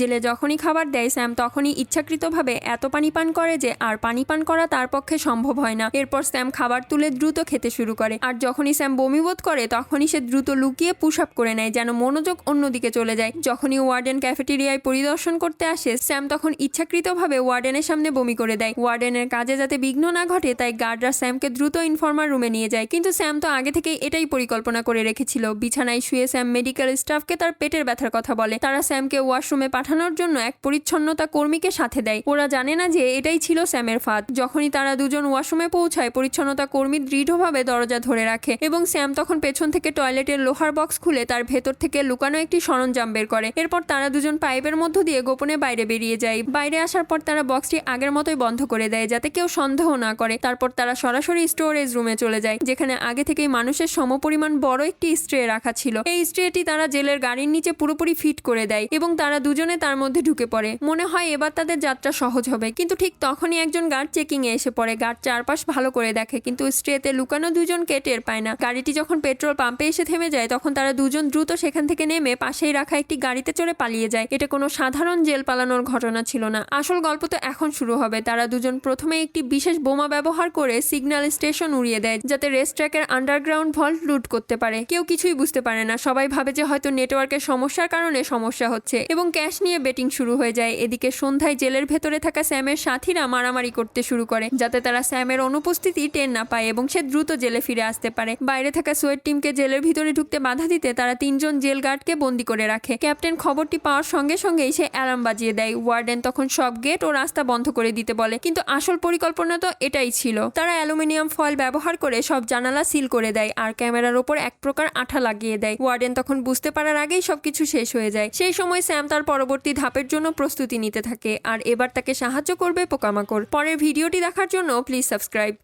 জেলে যখনই খাবার দেয় স্যাম, তখনই ইচ্ছাকৃতভাবে এত পানি পান করে যে আর পানি পান করা তার পক্ষে সম্ভব হয় না। এরপর স্যাম খাবার তুলে দ্রুত খেতে শুরু করে। আর যখনই স্যাম বমিবোধ করে, তখনই সে দ্রুত লুকিয়ে পুশ আপ করে নেয় যেন মনোযোগ অন্যদিকে চলে যায়। যখনই ওয়ার্ডেন ক্যাফেটেরিয়ায় পরিদর্শন করতে আসে, স্যাম তখন ইচ্ছাকৃতভাবে ওয়ার্ডেনের সামনে বমি করে দেয়। ওয়ার্ডেনের কাজে যাতে বিঘ্ন না ঘটে, তাই গার্ডরা স্যামকে দ্রুত ইনফর্মার রুমে নিয়ে যায়। কিন্তু স্যাম তো আগে থেকেই এটাই পরিকল্পনা করে রেখেছিল। বিছানায় শুয়ে স্যাম মেডিকেল স্টাফকে তার পেটের ব্যথার কথা বলে। তারা স্যামকে ওয়াশরুমে পাঠানোর জন্য এক পরিচ্ছন্নতা কর্মীকে সাথে দেয়। ওরা জানে না যে এটাই ছিল স্যামের ফাঁদ। যখনই তারা দুজন ওয়াশরুমে পৌঁছায়, পরিচ্ছন্নতা কর্মী দৃঢ়ভাবে দরজা ধরে রাখে এবং স্যাম তখন পেছন থেকে টয়লেটের লোহার বক্স খুলে তার ভেতর থেকে লুকানো একটি সরঞ্জাম বের করে। এরপর তারা দুজন পাইপের মধ্য দিয়ে গোপনে বাইরে বেরিয়ে যায়। বাইরে আসার পর তারা বক্সটি আগের মতোই বন্ধ করে দেয় যাতে কেউ সন্দেহ না করে। তারপর তারা সরাসরি স্টোরেজ রুমে চলে যায়, যেখানে আগে থেকেই মানুষের সমপরিমাণ বড় একটি স্ট্রে রাখা ছিল। এই স্ট্রেটি তারা জেলের গাড়ির নিচে পুরোপুরি ফিট করে দেয় এবং তারা দুজনে তার মধ্যে ঢুকে পড়ে। মনে হয় এবার তাদের যাত্রা সহজ হবে। কিন্তু ঠিক তখনই একজন গার্ড চেকিং এ এসে পড়ে। গার্ড চারপাশ ভালো করে দেখে, কিন্তু স্ট্রেতে লুকানো দুজনকে টের পায় না। গাড়িটি যখন পেট্রোল পাম্পে এসে থেমে যায়, তখন তারা দুজন দ্রুত সেখান থেকে নেমে পাশেই রাখা একটি গাড়িতে চড়ে পালিয়ে যায়। এটা কোনো সাধারণ জেল পালানোর ঘটনা ছিল না। আসল গল্প তো এখন শুরু হবে। তারা দুজন প্রথমে একটি বিশেষ বোমা ব্যবহার করে সিগন্যাল স্টেশন উড়িয়ে দেয়, যাতে রেস ট্র্যাকের আন্ডারগ্রাউন্ড ভল্ট লুট করতে পারে। কেউ কিছুই বুঝতে পারে না। সবাই ভাবে যে হয়তো নেটওয়ার্কের সমস্যার কারণে সমস্যা হচ্ছে এবং ক্যাশ নিয়ে বেটিং শুরু হয়ে যায়। এদিকে সন্ধ্যায় জেলের ভেতরে থাকা স্যামের সাথীরা মারামারি করতে শুরু করে, যাতে তারা স্যামের অনুপস্থিতি টের না পায় এবং সে দ্রুত জেলে ফিরে আসতে পারে। বাইরে থাকা সোয়েট টিমকে জেলের ভিতরে ঢুকতে বাধা দিতে তারা তিনজন জেল গার্ডকে বন্দি করে রাখে। ক্যাপ্টেন খবরটি পাওয়ার সঙ্গে সঙ্গেই সে অ্যালার্ম বাজিয়ে দেয়। ওয়ার্ডেন তখন সব গেট ও রাস্তা বন্ধ করে দিতে বলে, কিন্তু আসল পরিকল্পনা তো এটাই ছিল। তারা অ্যালুমিনিয়াম ফয়েল ব্যবহার করে সব জানালা সিল করে দেয় আর ক্যামেরার ওপর এক প্রকার আঠা লাগিয়ে দেয়। ওয়ার্ডেন তখন বুঝতে পারার আগেই সবকিছু শেষ হয়ে যায়। সেই সময় স্যাম তার পরবর্তী ধাপের জন্য প্রস্তুতি নিতে থাকে। আর এবার তাকে সাহায্য করবে পোকামাকড়। পরের ভিডিওটি দেখার জন্য প্লিজ সাবস্ক্রাইব